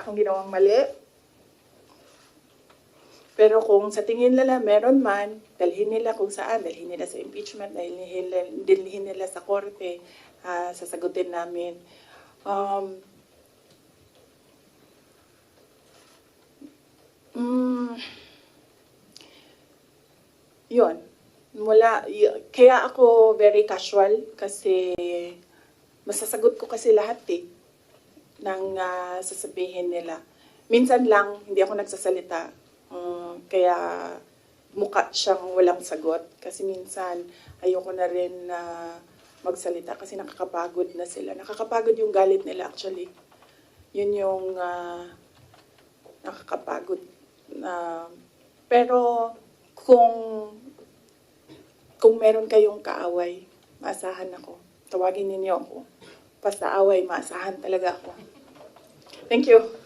akong ginawang mali. Pero kung sa tingin nila meron man, dalhin nila kung saan, dalhin nila sa impeachment, dalhin nila, dalhin nila sa korte, ah, sasagutin namin. Um, mm, yun. Mula, kaya ako very casual kasi masasagot ko kasi lahat eh ng ah, sasabihin nila. Minsan lang, hindi ako nagsasalita. Mm, kaya mukha siyang walang sagot. Kasi minsan, ayoko na rin na magsalita kasi nakakapagod na sila. Nakakapagod yung galit nila actually. Yun yung ah, nakakapagod. na pero kung kung meron kayong kaaway, maasahan ako. Tawagin ninyo ako. Basta away, maasahan talaga ako. Thank you.